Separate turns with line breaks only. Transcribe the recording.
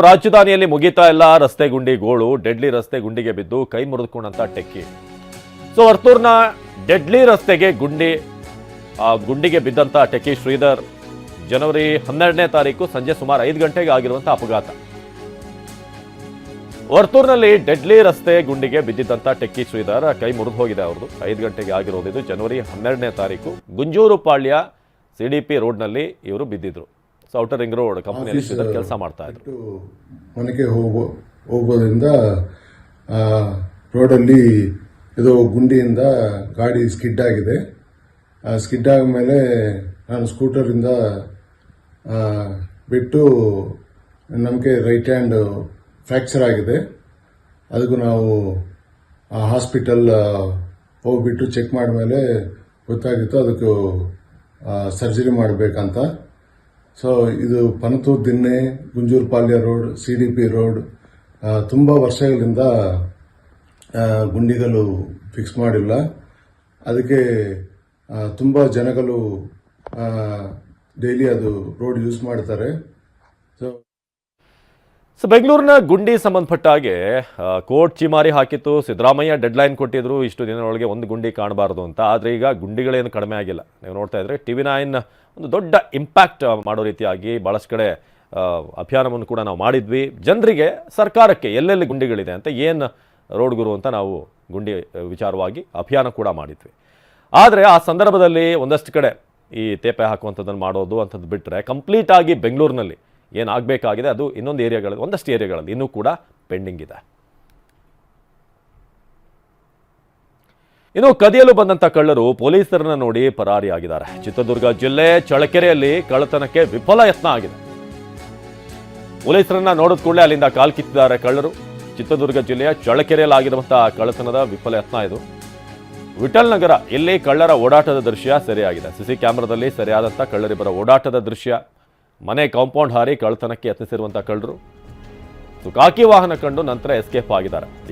ರಾಜಧಾನಿಯಲ್ಲಿ ಮುಗಿತಾ ಇಲ್ಲ. ರಸ್ತೆ ಗುಂಡಿ ಗೋಳು. ಡೆಡ್ಲಿ ರಸ್ತೆ ಗುಂಡಿಗೆ ಬಿದ್ದು ಕೈ ಮುರಿದುಕೊಂಡಂತ ಟೆಕ್ಕಿ. ಸೊ ವರ್ತೂರ್ನ ಡೆಡ್ಲಿ ರಸ್ತೆಗೆ ಗುಂಡಿ ಗುಂಡಿಗೆ ಬಿದ್ದಂತ ಟೆಕ್ಕಿ ಶ್ರೀಧರ್ ಜನವರಿ ಹನ್ನೆರಡನೇ ತಾರೀಕು ಸಂಜೆ ಸುಮಾರು ಐದು ಗಂಟೆಗೆ ಆಗಿರುವಂತಹ ಅಪಘಾತ. ವರ್ತೂರ್ನಲ್ಲಿ ಡೆಡ್ಲಿ ರಸ್ತೆ ಗುಂಡಿಗೆ ಬಿದ್ದಿದ್ದಂತ ಟೆಕ್ಕಿ ಶ್ರೀಧರ್ ಕೈ ಮುರಿದು ಹೋಗಿದೆ ಅವ್ರದ್ದು. ಐದು ಗಂಟೆಗೆ ಆಗಿರೋದು ಇದು ಜನವರಿ ಹನ್ನೆರಡನೇ ತಾರೀಕು. ಗುಂಜೂರು ಪಾಳ್ಯ ಸಿಡಿಪಿ ರೋಡ್ನಲ್ಲಿ ಇವರು ಬಿದ್ದಿದ್ರು. ಸೊ ಔಟರ್ ರಿಂಗ್ ರೋಡ್ ಕಂಪನಿಯಲ್ಲಿ ಕೆಲಸ ಮಾಡ್ತಾ ಇದ್ರು.
ಮನೆಗೆ ಹೋಗೋ ಹೋಗೋದ್ರಿಂದ ರೋಡಲ್ಲಿ ಇದು ಗುಂಡಿಯಿಂದ ಗಾಡಿ ಸ್ಕಿಡ್ ಆಗಿದೆ. ಆ ಸ್ಕಿಡ್ ಆದಮೇಲೆ ನಾನು ಸ್ಕೂಟರಿಂದ ಬಿಟ್ಟು ನಮಗೆ ರೈಟ್ ಹ್ಯಾಂಡ್ ಫ್ರ್ಯಾಕ್ಚರ್ ಆಗಿದೆ. ಅದಕ್ಕೂ ನಾವು ಹಾಸ್ಪಿಟಲ್ ಹೋಗ್ಬಿಟ್ಟು ಚೆಕ್ ಮಾಡಿದ್ಮೇಲೆ ಗೊತ್ತಾಗಿತ್ತು ಅದಕ್ಕೂ ಸರ್ಜರಿ ಮಾಡಬೇಕಂತ. ಸೊ ಇದು Panathur Dinne Gunjur Palya road C D P road ತುಂಬ ವರ್ಷಗಳಿಂದ ಗುಂಡಿಗಳು ಫಿಕ್ಸ್ ಮಾಡಿಲ್ಲ. ಅದಕ್ಕೆ ತುಂಬ ಜನಗಳು ಡೈಲಿ ಅದು ರೋಡ್ ಯೂಸ್ ಮಾಡ್ತಾರೆ. ಸೊ
ಸೊ ಬೆಂಗಳೂರಿನ ಗುಂಡಿ ಸಂಬಂಧಪಟ್ಟ ಹಾಗೆ ಕೋರ್ಟ್ ಚಿಮಾರಿ ಹಾಕಿತ್ತು. ಸಿದ್ದರಾಮಯ್ಯ ಡೆಡ್ಲೈನ್ ಕೊಟ್ಟಿದ್ರು. ಇಷ್ಟು ದಿನದೊಳಗೆ ಒಂದು ಗುಂಡಿ ಕಾಣಬಾರದು ಅಂತ. ಆದರೆ ಈಗ ಗುಂಡಿಗಳೇನು ಕಡಿಮೆ ಆಗಿಲ್ಲ. ನೀವು ನೋಡ್ತಾ ಇದ್ರೆ ಟಿ ವಿ ನೈನ್ ಒಂದು ದೊಡ್ಡ ಇಂಪ್ಯಾಕ್ಟ್ ಮಾಡೋ ರೀತಿಯಾಗಿ ಭಾಳಷ್ಟು ಕಡೆ ಅಭಿಯಾನವನ್ನು ಕೂಡ ನಾವು ಮಾಡಿದ್ವಿ. ಜನರಿಗೆ ಸರ್ಕಾರಕ್ಕೆ ಎಲ್ಲೆಲ್ಲಿ ಗುಂಡಿಗಳಿದೆ ಅಂತ ಏನು ರೋಡ್ ಗುರು ಅಂತ ನಾವು ಗುಂಡಿ ವಿಚಾರವಾಗಿ ಅಭಿಯಾನ ಕೂಡ ಮಾಡಿದ್ವಿ. ಆದರೆ ಆ ಸಂದರ್ಭದಲ್ಲಿ ಒಂದಷ್ಟು ಕಡೆ ಈ ತೇಪೆ ಹಾಕುವಂಥದ್ದನ್ನು ಮಾಡೋದು ಅಂಥದ್ದು ಬಿಟ್ಟರೆ ಕಂಪ್ಲೀಟಾಗಿ ಬೆಂಗಳೂರಿನಲ್ಲಿ ಏನಾಗಬೇಕಾಗಿದೆ? ಅದು ಇನ್ನೊಂದು ಏರಿಯಾಗಳಲ್ಲಿ, ಒಂದಷ್ಟು ಏರಿಯಾಗಳಲ್ಲಿ ಇನ್ನೂ ಕೂಡ ಪೆಂಡಿಂಗ್ ಇದೆ. ಇನ್ನು ಕದಿಯಲು ಬಂದಂತ ಕಳ್ಳರು ಪೊಲೀಸರನ್ನ ನೋಡಿ ಪರಾರಿಯಾಗಿದ್ದಾರೆ. ಚಿತ್ರದುರ್ಗ ಜಿಲ್ಲೆ ಚಳಕೆರೆಯಲ್ಲಿ ಕಳ್ಳತನಕ್ಕೆ ವಿಫಲ ಯತ್ನ ಆಗಿದೆ. ಪೊಲೀಸರನ್ನ ನೋಡಿದ ಕೂಡಲೇ ಅಲ್ಲಿಂದ ಕಾಲ್ ಕಿತ್ತಿದ್ದಾರೆ ಕಳ್ಳರು. ಚಿತ್ರದುರ್ಗ ಜಿಲ್ಲೆಯ ಚಳಕೆರೆಯಲ್ಲಿ ಆಗಿರುವಂತಹ ಕಳ್ಳತನದ ವಿಫಲ ಯತ್ನ ಇದು. ವಿಠಲ್ ನಗರ, ಇಲ್ಲಿ ಕಳ್ಳರ ಓಡಾಟದ ದೃಶ್ಯ ಸರಿಯಾಗಿದೆ. ಸಿಸಿ ಕ್ಯಾಮೆರಾದಲ್ಲಿ ಸೆರೆಯಾದಂಥ ಕಳ್ಳರಿಬ್ಬರ ಓಡಾಟದ ದೃಶ್ಯ. ಮನೆ ಕಾಂಪೌಂಡ್ ಹಾರಿ ಕಳ್ಳತನಕ್ಕೆ ಯತ್ನಿಸಿರುವಂಥ ಕಳ್ಳರು. ಸೊ ಕಾಕಿ ವಾಹನ ಕಂಡು ನಂತರ ಎಸ್ಕೇಪ್ ಆಗಿದ್ದಾರೆ.